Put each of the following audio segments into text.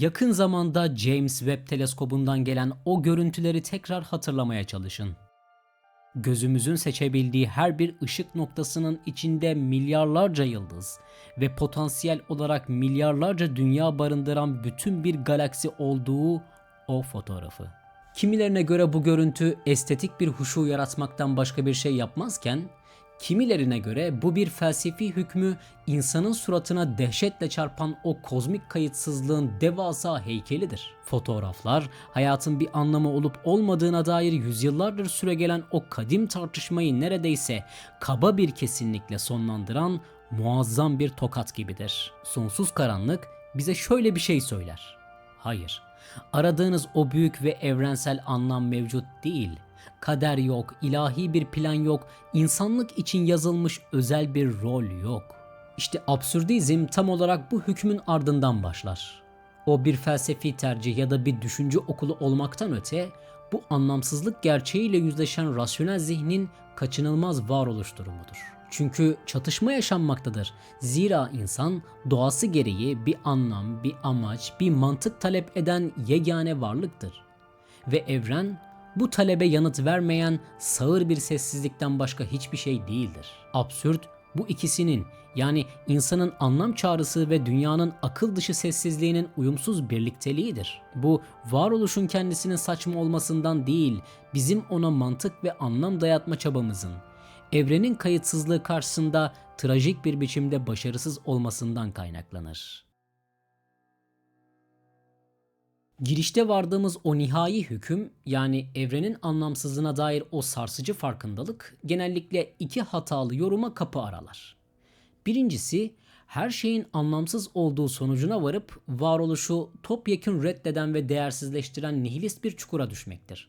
yakın zamanda James Webb teleskobundan gelen o görüntüleri tekrar hatırlamaya çalışın. Gözümüzün seçebildiği her bir ışık noktasının içinde milyarlarca yıldız ve potansiyel olarak milyarlarca dünya barındıran bütün bir galaksi olduğu o fotoğrafı. Kimilerine göre bu görüntü estetik bir huşu yaratmaktan başka bir şey yapmazken, kimilerine göre bu bir felsefi hükmü insanın suratına dehşetle çarpan o kozmik kayıtsızlığın devasa heykelidir. Fotoğraflar hayatın bir anlamı olup olmadığına dair yüzyıllardır süregelen o kadim tartışmayı neredeyse kaba bir kesinlikle sonlandıran muazzam bir tokat gibidir. Sonsuz karanlık bize şöyle bir şey söyler. Hayır. Aradığınız o büyük ve evrensel anlam mevcut değil. Kader yok, ilahi bir plan yok, insanlık için yazılmış özel bir rol yok. İşte absürdizm tam olarak bu hükmün ardından başlar. O bir felsefi tercih ya da bir düşünce okulu olmaktan öte bu anlamsızlık gerçeğiyle yüzleşen rasyonel zihnin kaçınılmaz varoluş durumudur. Çünkü çatışma yaşanmaktadır. Zira insan doğası gereği bir anlam, bir amaç, bir mantık talep eden yegane varlıktır. Ve evren bu talebe yanıt vermeyen sağır bir sessizlikten başka hiçbir şey değildir. Absürt bu ikisinin yani insanın anlam çağrısı ve dünyanın akıl dışı sessizliğinin uyumsuz birlikteliğidir. Bu varoluşun kendisinin saçma olmasından değil, bizim ona mantık ve anlam dayatma çabamızın, evrenin kayıtsızlığı karşısında trajik bir biçimde başarısız olmasından kaynaklanır. Girişte vardığımız o nihai hüküm yani evrenin anlamsızlığına dair o sarsıcı farkındalık genellikle iki hatalı yoruma kapı aralar. Birincisi her şeyin anlamsız olduğu sonucuna varıp varoluşu topyekün reddeden ve değersizleştiren nihilist bir çukura düşmektir.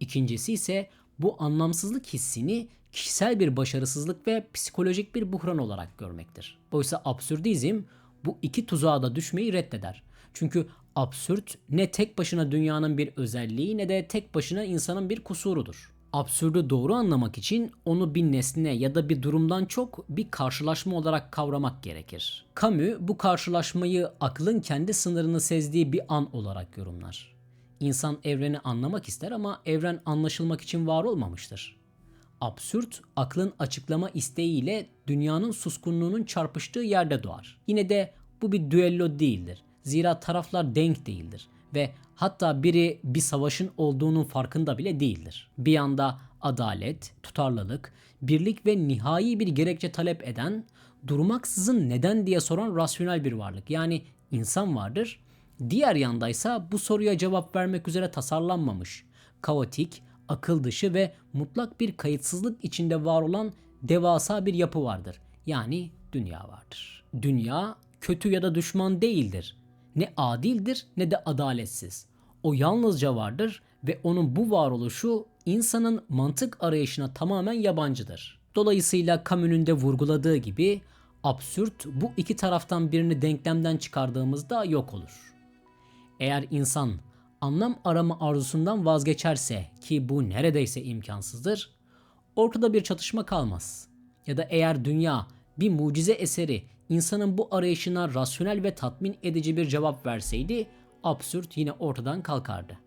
İkincisi ise bu anlamsızlık hissini kişisel bir başarısızlık ve psikolojik bir buhran olarak görmektir. Oysa absürdizm bu iki tuzağa da düşmeyi reddeder. Çünkü absürt ne tek başına dünyanın bir özelliği ne de tek başına insanın bir kusurudur. Absürdü doğru anlamak için onu bir nesne ya da bir durumdan çok bir karşılaşma olarak kavramak gerekir. Camus bu karşılaşmayı aklın kendi sınırını sezdiği bir an olarak yorumlar. İnsan evreni anlamak ister ama evren anlaşılmak için var olmamıştır. Absürt, aklın açıklama isteğiyle dünyanın suskunluğunun çarpıştığı yerde doğar. Yine de bu bir düello değildir. Zira taraflar denk değildir ve hatta biri bir savaşın olduğunun farkında bile değildir. Bir yanda adalet, tutarlılık, birlik ve nihai bir gerekçe talep eden, durmaksızın neden diye soran rasyonel bir varlık yani insan vardır. Diğer yandaysa bu soruya cevap vermek üzere tasarlanmamış, kaotik, akıl dışı ve mutlak bir kayıtsızlık içinde var olan devasa bir yapı vardır. Yani dünya vardır. Dünya kötü ya da düşman değildir. Ne adildir ne de adaletsiz. O yalnızca vardır ve onun bu varoluşu insanın mantık arayışına tamamen yabancıdır. Dolayısıyla Camus'un de vurguladığı gibi absürt bu iki taraftan birini denklemden çıkardığımızda yok olur. Eğer insan anlam arama arzusundan vazgeçerse ki bu neredeyse imkansızdır, ortada bir çatışma kalmaz. Ya da eğer dünya bir mucize eseri insanın bu arayışına rasyonel ve tatmin edici bir cevap verseydi absürt yine ortadan kalkardı.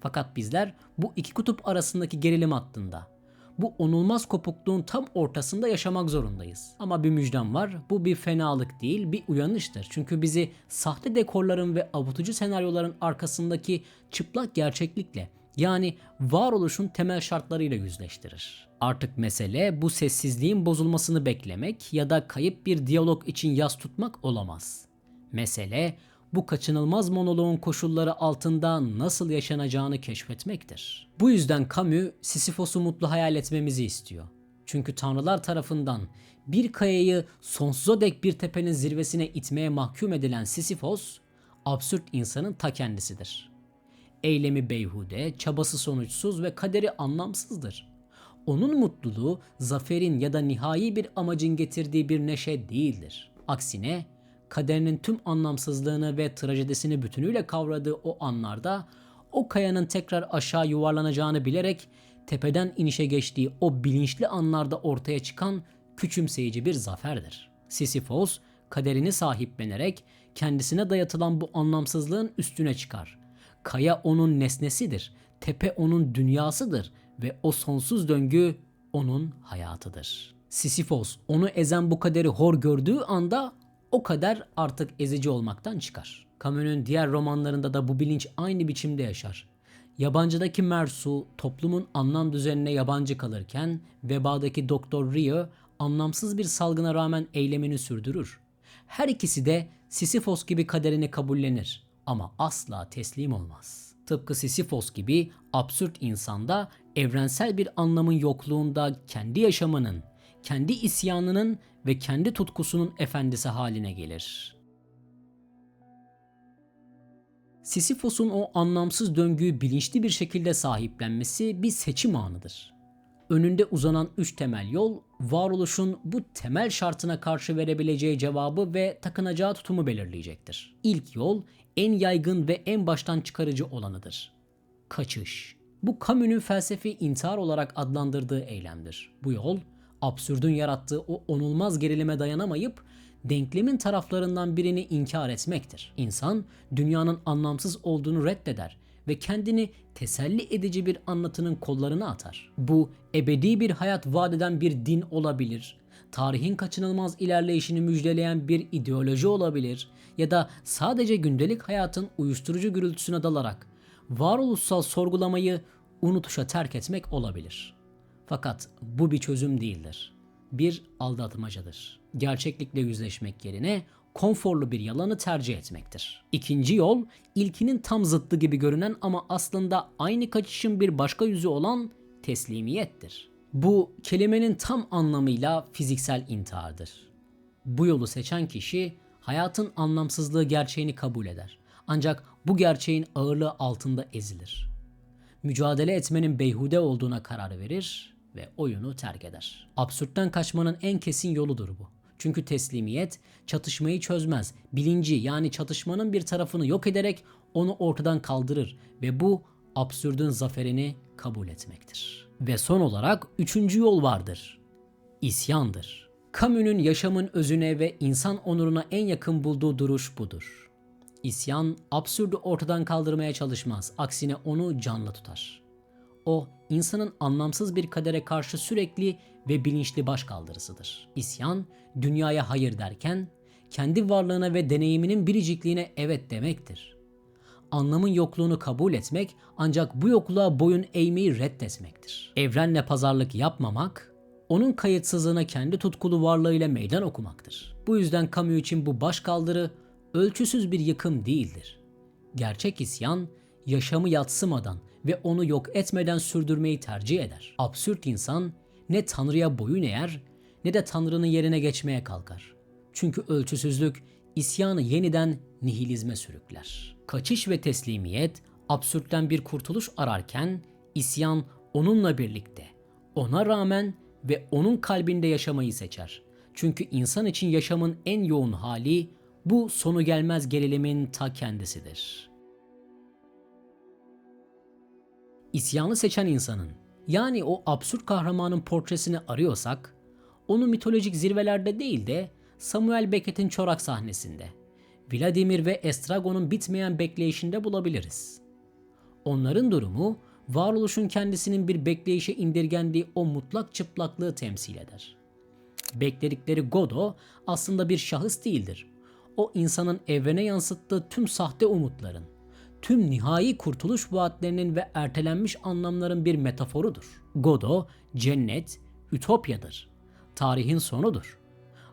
Fakat bizler bu iki kutup arasındaki gerilim hattında, bu onulmaz kopukluğun tam ortasında yaşamak zorundayız. Ama bir müjdem var. Bu bir fenalık değil, bir uyanıştır. Çünkü bizi sahte dekorların ve avutucu senaryoların arkasındaki çıplak gerçeklikle yani varoluşun temel şartlarıyla yüzleştirir. Artık mesele bu sessizliğin bozulmasını beklemek ya da kayıp bir diyalog için yas tutmak olamaz. Mesele bu kaçınılmaz monoloğun koşulları altında nasıl yaşanacağını keşfetmektir. Bu yüzden Camus Sisyphos'u mutlu hayal etmemizi istiyor. Çünkü tanrılar tarafından bir kayayı sonsuza dek bir tepenin zirvesine itmeye mahkum edilen Sisyphos, absürt insanın ta kendisidir. Eylemi beyhude, çabası sonuçsuz ve kaderi anlamsızdır. Onun mutluluğu zaferin ya da nihai bir amacın getirdiği bir neşe değildir. Aksine kaderinin tüm anlamsızlığını ve trajedisini bütünüyle kavradığı o anlarda o kayanın tekrar aşağı yuvarlanacağını bilerek tepeden inişe geçtiği o bilinçli anlarda ortaya çıkan küçümseyici bir zaferdir. Sisyphos kaderini sahiplenerek kendisine dayatılan bu anlamsızlığın üstüne çıkar. Kaya onun nesnesidir, tepe onun dünyasıdır ve o sonsuz döngü onun hayatıdır. Sisyphos onu ezen bu kaderi hor gördüğü anda o kader artık ezici olmaktan çıkar. Camus'un diğer romanlarında da bu bilinç aynı biçimde yaşar. Yabancıdaki Mersu toplumun anlam düzenine yabancı kalırken vebadaki Doktor Rio anlamsız bir salgına rağmen eylemini sürdürür. Her ikisi de Sisyphos gibi kaderini kabullenir ama asla teslim olmaz. Tıpkı Sisyphos gibi absürt insanda evrensel bir anlamın yokluğunda kendi yaşamının, kendi isyanının ve kendi tutkusunun efendisi haline gelir. Sisyphos'un o anlamsız döngüyü bilinçli bir şekilde sahiplenmesi bir seçim anıdır. Önünde uzanan üç temel yol, varoluşun bu temel şartına karşı verebileceği cevabı ve takınacağı tutumu belirleyecektir. İlk yol, en yaygın ve en baştan çıkarıcı olanıdır. Kaçış. Bu Camus'un felsefi intihar olarak adlandırdığı eylemdir. Bu yol, absürdün yarattığı o onulmaz gerilime dayanamayıp denklemin taraflarından birini inkar etmektir. İnsan dünyanın anlamsız olduğunu reddeder ve kendini teselli edici bir anlatının kollarına atar. Bu ebedi bir hayat vaat eden bir din olabilir. Tarihin kaçınılmaz ilerleyişini müjdeleyen bir ideoloji olabilir ya da sadece gündelik hayatın uyuşturucu gürültüsüne dalarak varoluşsal sorgulamayı unutuşa terk etmek olabilir. Fakat bu bir çözüm değildir. Bir aldatmacadır. Gerçeklikle yüzleşmek yerine konforlu bir yalanı tercih etmektir. İkinci yol, ilkinin tam zıttı gibi görünen ama aslında aynı kaçışın bir başka yüzü olan teslimiyettir. Bu kelimenin tam anlamıyla fiziksel intihardır. Bu yolu seçen kişi hayatın anlamsızlığı gerçeğini kabul eder. Ancak bu gerçeğin ağırlığı altında ezilir. Mücadele etmenin beyhude olduğuna karar verir ve oyunu terk eder. Absürtten kaçmanın en kesin yoludur bu. Çünkü teslimiyet çatışmayı çözmez. Bilinci yani çatışmanın bir tarafını yok ederek onu ortadan kaldırır ve bu absürdün zaferini kabul etmektir. Ve son olarak üçüncü yol vardır. İsyandır. Camus'un yaşamın özüne ve insan onuruna en yakın bulduğu duruş budur. İsyan absürdü ortadan kaldırmaya çalışmaz. Aksine onu canlı tutar. O insanın anlamsız bir kadere karşı sürekli ve bilinçli başkaldırısıdır. İsyan dünyaya hayır derken kendi varlığına ve deneyiminin biricikliğine evet demektir. Anlamın yokluğunu kabul etmek ancak bu yokluğa boyun eğmeyi reddetmektir. Evrenle pazarlık yapmamak, onun kayıtsızlığına kendi tutkulu varlığıyla meydan okumaktır. Bu yüzden Camus için bu başkaldırı ölçüsüz bir yıkım değildir. Gerçek isyan yaşamı yatsımadan ve onu yok etmeden sürdürmeyi tercih eder. Absürt insan ne Tanrı'ya boyun eğer ne de Tanrı'nın yerine geçmeye kalkar. Çünkü ölçüsüzlük isyanı yeniden nihilizme sürükler. Kaçış ve teslimiyet absürtten bir kurtuluş ararken isyan onunla birlikte, ona rağmen ve onun kalbinde yaşamayı seçer. Çünkü insan için yaşamın en yoğun hali bu sonu gelmez gerilimin ta kendisidir. İsyanı seçen insanın yani o absürt kahramanın portresini arıyorsak onu mitolojik zirvelerde değil de Samuel Beckett'in çorak sahnesinde, Vladimir ve Estragon'un bitmeyen bekleyişinde bulabiliriz. Onların durumu varoluşun kendisinin bir bekleyişe indirgendiği o mutlak çıplaklığı temsil eder. Bekledikleri Godo aslında bir şahıs değildir. O insanın evrene yansıttığı tüm sahte umutların, tüm nihai kurtuluş vaatlerinin ve ertelenmiş anlamların bir metaforudur. Godo, cennet, ütopyadır. Tarihin sonudur.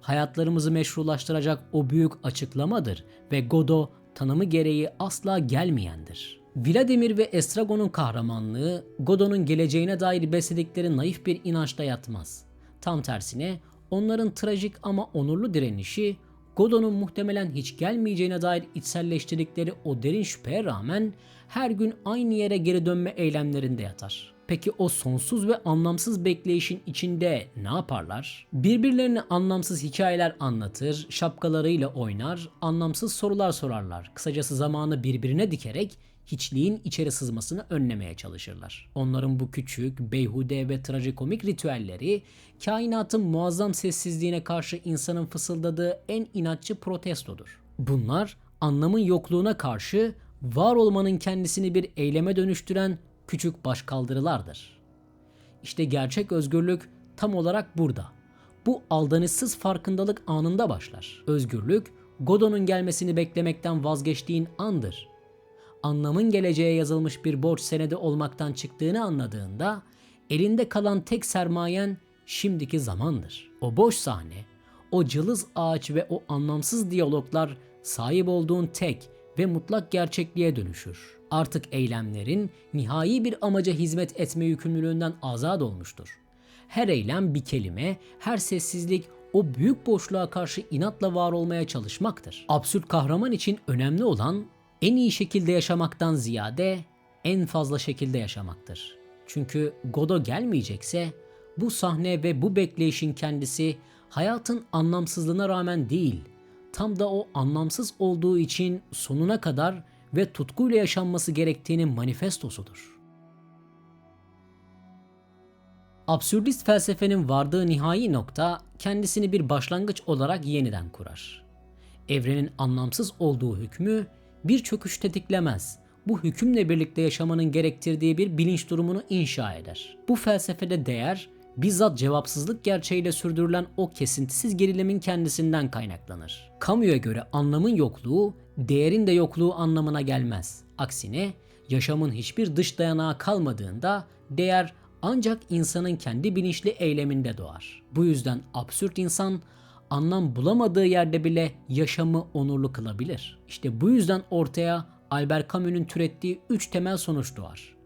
Hayatlarımızı meşrulaştıracak o büyük açıklamadır ve Godo tanımı gereği asla gelmeyendir. Vladimir ve Estragon'un kahramanlığı Godot'un geleceğine dair besledikleri naif bir inançta yatmaz. Tam tersine onların trajik ama onurlu direnişi Godot'un muhtemelen hiç gelmeyeceğine dair içselleştirdikleri o derin şüpheye rağmen her gün aynı yere geri dönme eylemlerinde yatar. Peki o sonsuz ve anlamsız bekleyişin içinde ne yaparlar? Birbirlerine anlamsız hikayeler anlatır, şapkalarıyla oynar, anlamsız sorular sorarlar. Kısacası zamanı birbirine dikerek hiçliğin içeri sızmasını önlemeye çalışırlar. Onların bu küçük, beyhude ve trajikomik ritüelleri kainatın muazzam sessizliğine karşı insanın fısıldadığı en inatçı protestodur. Bunlar anlamın yokluğuna karşı var olmanın kendisini bir eyleme dönüştüren küçük başkaldırılardır. İşte gerçek özgürlük tam olarak burada. Bu aldanışsız farkındalık anında başlar. Özgürlük, Godot'un gelmesini beklemekten vazgeçtiğin andır. Anlamın geleceğe yazılmış bir borç senedi olmaktan çıktığını anladığında elinde kalan tek sermayen şimdiki zamandır. O boş sahne, o cılız ağaç ve o anlamsız diyaloglar sahip olduğun tek ve mutlak gerçekliğe dönüşür. Artık eylemlerin nihai bir amaca hizmet etme yükümlülüğünden azat olmuştur. Her eylem bir kelime, her sessizlik o büyük boşluğa karşı inatla var olmaya çalışmaktır. Absürt kahraman için önemli olan en iyi şekilde yaşamaktan ziyade en fazla şekilde yaşamaktır. Çünkü Godo gelmeyecekse bu sahne ve bu bekleyişin kendisi hayatın anlamsızlığına rağmen değil, tam da o anlamsız olduğu için sonuna kadar ve tutkuyla yaşanması gerektiğinin manifestosudur. Absürdist felsefenin vardığı nihai nokta kendisini bir başlangıç olarak yeniden kurar. Evrenin anlamsız olduğu hükmü bir çöküş tetiklemez. Bu hükümle birlikte yaşamanın gerektirdiği bir bilinç durumunu inşa eder. Bu felsefede değer bizzat cevapsızlık gerçeğiyle sürdürülen o kesintisiz gerilimin kendisinden kaynaklanır. Kamuya göre anlamın yokluğu, değerin de yokluğu anlamına gelmez. Aksine yaşamın hiçbir dış dayanağı kalmadığında değer ancak insanın kendi bilinçli eyleminde doğar. Bu yüzden absürt insan anlam bulamadığı yerde bile yaşamı onurlu kılabilir. İşte bu yüzden ortaya Albert Camus'un türettiği üç temel sonuç doğar.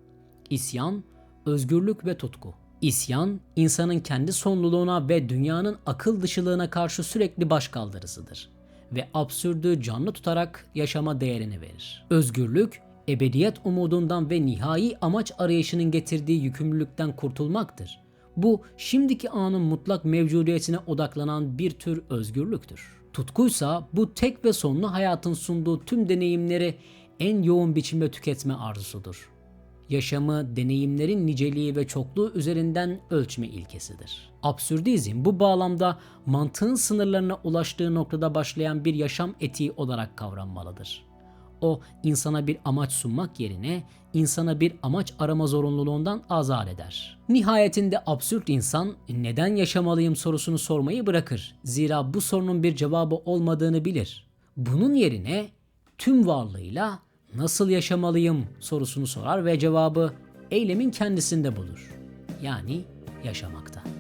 İsyan, özgürlük ve tutku. İsyan, insanın kendi sonluluğuna ve dünyanın akıl dışılığına karşı sürekli başkaldırısıdır ve absürdü canlı tutarak yaşama değerini verir. Özgürlük, ebediyet umudundan ve nihai amaç arayışının getirdiği yükümlülükten kurtulmaktır. Bu şimdiki anın mutlak mevcudiyetine odaklanan bir tür özgürlüktür. Tutkuysa bu tek ve sonlu hayatın sunduğu tüm deneyimleri en yoğun biçimde tüketme arzusudur. Yaşamı deneyimlerin niceliği ve çokluğu üzerinden ölçme ilkesidir. Absürdizm bu bağlamda mantığın sınırlarına ulaştığı noktada başlayan bir yaşam etiği olarak kavranmalıdır. O insana bir amaç sunmak yerine insana bir amaç arama zorunluluğundan azat eder. Nihayetinde absürt insan neden yaşamalıyım sorusunu sormayı bırakır. Zira bu sorunun bir cevabı olmadığını bilir. Bunun yerine tüm varlığıyla nasıl yaşamalıyım sorusunu sorar ve cevabı eylemin kendisinde bulur. Yani yaşamakta.